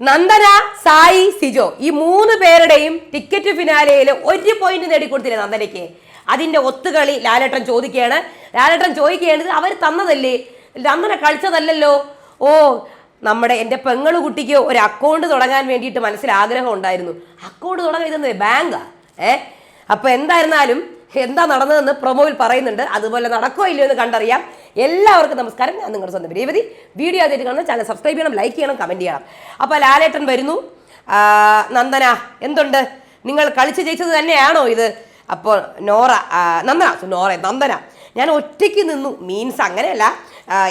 നന്ദന സായി സിജോ ഈ മൂന്ന് പേരുടെയും ടിക്കറ്റ് ഫിനാലയിൽ ഒരു പോയിന്റ് നേടിക്കൊടുത്തില്ലേ നന്ദനയ്ക്ക്? അതിന്റെ ഒത്തുകളി ലാലേട്ടൻ ചോദിക്കുകയാണ്. ലാലേട്ടൻ ചോദിക്കുകയാണ് അവർ തന്നതല്ലേ? നന്ദന കളിച്ചതല്ലല്ലോ. ഓ നമ്മുടെ എന്റെ പെങ്ങളു കുട്ടിക്ക് ഒരു അക്കൗണ്ട് തുടങ്ങാൻ വേണ്ടിയിട്ട് മനസ്സിൽ ആഗ്രഹം ഉണ്ടായിരുന്നു. അക്കൗണ്ട് തുടങ്ങാൻ ഇതെന്ന് ബാങ്കാ? ഏ? അപ്പൊ എന്തായിരുന്നാലും എന്താ നടന്നതെന്ന് പ്രൊമോയിൽ പറയുന്നുണ്ട്. അതുപോലെ നടക്കുമോ ഇല്ലയോ എന്ന് കണ്ടറിയാം. എല്ലാവർക്കും നമസ്കാരം. ഞാൻ നിങ്ങളുടെ സ്വന്തം രേവതി വീഡിയോ ആദ്യമായിട്ട് കാണുന്ന ചാനൽ സബ്സ്ക്രൈബ് ചെയ്യണം ലൈക്ക് ചെയ്യണം കമന്റ് ചെയ്യണം. അപ്പോൾ ലാലേട്ടൻ വരുന്നു. നന്ദന എന്തുണ്ട്? നിങ്ങൾ കളിച്ച് ജയിച്ചത് തന്നെയാണോ ഇത്? അപ്പോൾ നോറ നന്ദന നോറ നന്ദന. ഞാൻ ഒറ്റയ്ക്ക് നിന്നു. മീൻസ് അങ്ങനെയല്ല.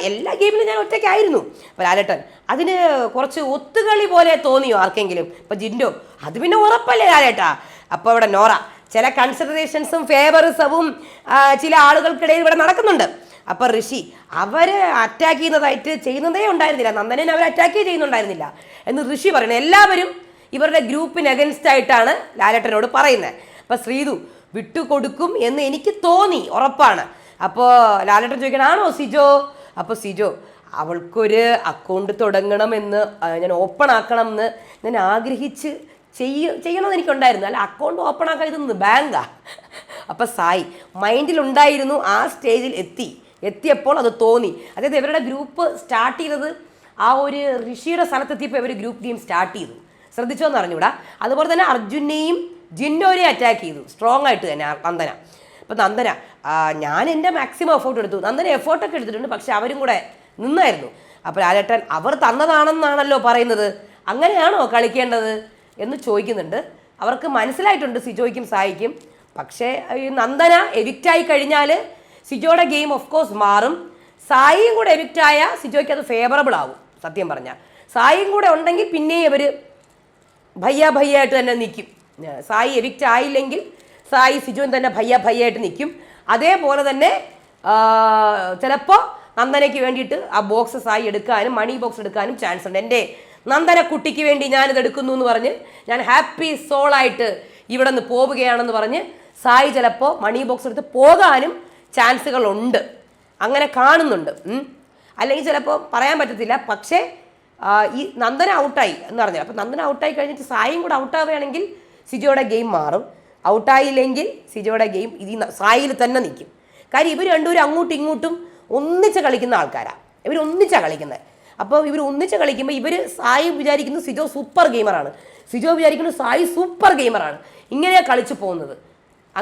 എല്ലാ ഗെയിമിലും ഞാൻ ഒറ്റയ്ക്കായിരുന്നു. ലാലേട്ടൻ അതിന് കുറച്ച് ഒത്തുകളി പോലെ തോന്നിയോ ആർക്കെങ്കിലും? ഇപ്പം ജിൻഡോ അത് പിന്നെ ഉറപ്പല്ലേ ലാലേട്ടാ? അപ്പോൾ ഇവിടെ നോറ ചില കൺസിഡറേഷൻസും ഫേവറിസവും ചില ആളുകൾക്കിടയിൽ ഇവിടെ നടക്കുന്നുണ്ട്. അപ്പൊ ഋഷി അവർ അറ്റാക്ക് ചെയ്യുന്നതായിട്ട് ചെയ്യുന്നതേ ഉണ്ടായിരുന്നില്ല. നന്ദനെ അവർ അറ്റാക്ക് ചെയ്യുന്നുണ്ടായിരുന്നില്ല. എന്ന് ഋഷി പറയുന്നത് എല്ലാവരും ഇവരുടെ ഗ്രൂപ്പിന് അഗൻസ്റ്റ് ആയിട്ടാണ് ലാലേട്ടനോട് പറയുന്നത്. അപ്പൊ ശ്രീതു വിട്ടുകൊടുക്കും എന്ന് എനിക്ക് തോന്നി ഉറപ്പാണ്. അപ്പോൾ ലാലേട്ടൻ ചോദിക്കണാണോ സിജോ? അപ്പോൾ സിജോ അവൾക്കൊരു അക്കൗണ്ട് തുടങ്ങണമെന്ന് ഞാൻ ഓപ്പൺ ആക്കണം എന്ന് ഞാൻ ആഗ്രഹിച്ച് ചെയ്യ ചെയ്യണമെന്ന് എനിക്കുണ്ടായിരുന്നു. അല്ല അക്കൗണ്ട് ഓപ്പൺ ആക്കാൻ ഇത് ബാങ്കാ അപ്പം സായി മൈൻഡിലുണ്ടായിരുന്നു ആ സ്റ്റേജിൽ എത്തി. എത്തിയപ്പോൾ അത് തോന്നി. അതായത് ഇവരുടെ ഗ്രൂപ്പ് സ്റ്റാർട്ട് ചെയ്തത് ആ ഒരു ഋഷിയുടെ സ്ഥലത്തെത്തിയപ്പോൾ ഇവർ ഗ്രൂപ്പ് ഗെയിം സ്റ്റാർട്ട് ചെയ്തു. ശ്രദ്ധിച്ചോ എന്ന് അറിഞ്ഞൂടാ അതുപോലെ തന്നെ അർജുനെയും ജിന്നോരെയും അറ്റാക്ക് ചെയ്തു. സ്ട്രോങ് ആയിട്ട് തന്നെ നന്ദന. അപ്പം നന്ദന ഞാൻ എന്റെ മാക്സിമം എഫേർട്ട് എടുത്തു. നന്ദന എഫേർട്ടൊക്കെ എടുത്തിട്ടുണ്ട് പക്ഷെ അവരും കൂടെ നിന്നായിരുന്നു. അപ്പോൾ ലാലേട്ടൻ അവർ തന്നതാണെന്നാണല്ലോ പറയുന്നത്. അങ്ങനെയാണോ കളിക്കേണ്ടത്? എന്ന് ചോദിക്കുന്നുണ്ട്. അവർക്ക് മനസ്സിലായിട്ടുണ്ട് സിജോയ്ക്കും സായിക്കും. പക്ഷേ ഈ നന്ദന എവിക്റ്റായി കഴിഞ്ഞാൽ സിജോയുടെ ഗെയിം ഓഫ് കോഴ്സ് മാറും. സായിയും കൂടെ എഡിക്റ്റായ സിജോയ്ക്ക് അത് ഫേവറബിൾ ആവും സത്യം പറഞ്ഞാൽ. സായിയും കൂടെ ഉണ്ടെങ്കിൽ പിന്നെയും ഇവർ ഭയ്യ ഭയ്യായിട്ട് തന്നെ നിൽക്കും സായി എവിക്റ്റ് ആയില്ലെങ്കിൽ സായി സിജോയും തന്നെ ഭയ്യ ഭയ്യായിട്ട് നിൽക്കും അതേപോലെ തന്നെ ചിലപ്പോൾ നന്ദനയ്ക്ക് വേണ്ടിയിട്ട് ആ ബോക്സ് സായി എടുക്കാനും മണി ബോക്സ് എടുക്കാനും ചാൻസ് ഉണ്ട്. എന്റെ നന്ദന കുട്ടിക്ക് വേണ്ടി ഞാനിത് എടുക്കുന്നു എന്ന് പറഞ്ഞ് ഞാൻ ഹാപ്പി സോളായിട്ട് ഇവിടെ നിന്ന് പോവുകയാണെന്ന് പറഞ്ഞ് സായി ചിലപ്പോൾ മണി ബോക്സ് എടുത്ത് പോകാനും ചാൻസുകൾ ഉണ്ട് അങ്ങനെ കാണുന്നുണ്ട്. അല്ലെങ്കിൽ ചിലപ്പോൾ പറയാൻ പറ്റത്തില്ല. പക്ഷേ ഈ നന്ദന ഔട്ടായി എന്ന് പറഞ്ഞു അപ്പം നന്ദന ഔട്ടായി കഴിഞ്ഞിട്ട് സായും കൂടെ ഔട്ടാവുകയാണെങ്കിൽ സിജോയുടെ ഗെയിം മാറും. ഔട്ടായില്ലെങ്കിൽ സിജോയുടെ ഗെയിം ഇത് സായിൽ തന്നെ നിൽക്കും. കാര്യം ഇവർ രണ്ടുപേരും അങ്ങോട്ടും ഇങ്ങോട്ടും ഒന്നിച്ച് കളിക്കുന്ന ആൾക്കാരാണ് ഇവർ ഒന്നിച്ചാണ് കളിക്കുന്നത് അപ്പോൾ ഇവർ ഒന്നിച്ച് കളിക്കുമ്പോൾ ഇവർ സായി വിചാരിക്കുന്നു സിജോ സൂപ്പർ ഗെയിമറാണ്. സിജോ വിചാരിക്കുന്നു സായി സൂപ്പർ ഗെയിമറാണ്. ഇങ്ങനെയാണ് കളിച്ചു പോകുന്നത്.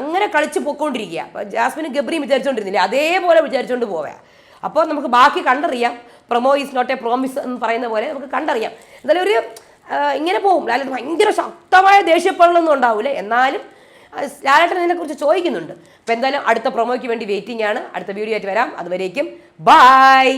അങ്ങനെ കളിച്ച് പൊക്കോണ്ടിരിക്കുക. അപ്പോൾ ജാസ്മിനും ഗബ്രിയും വിചാരിച്ചുകൊണ്ടിരുന്നില്ല അതേപോലെ വിചാരിച്ചുകൊണ്ട് പോവുക അപ്പോൾ നമുക്ക് ബാക്കി കണ്ടറിയാം. Promo is not a promise എന്ന് പറയുന്ന പോലെ നമുക്ക് കണ്ടറിയാം. എന്തായാലും ഒരു ഇങ്ങനെ പോകും ലാലേട്ടൻ ഭയങ്കര ശക്തമായ ദേഷ്യപ്പെടലൊന്നും ഉണ്ടാവില്ല എന്നാലും ലാലേട്ടൻ ഇതിനെക്കുറിച്ച് ചോദിക്കുന്നുണ്ട്. അപ്പോൾ എന്തായാലും അടുത്ത പ്രൊമോയ്ക്ക് വേണ്ടി വെയിറ്റിംഗ് ആണ്. അടുത്ത വീഡിയോ ആയിട്ട് വരാം. അതുവരേക്കും ബൈ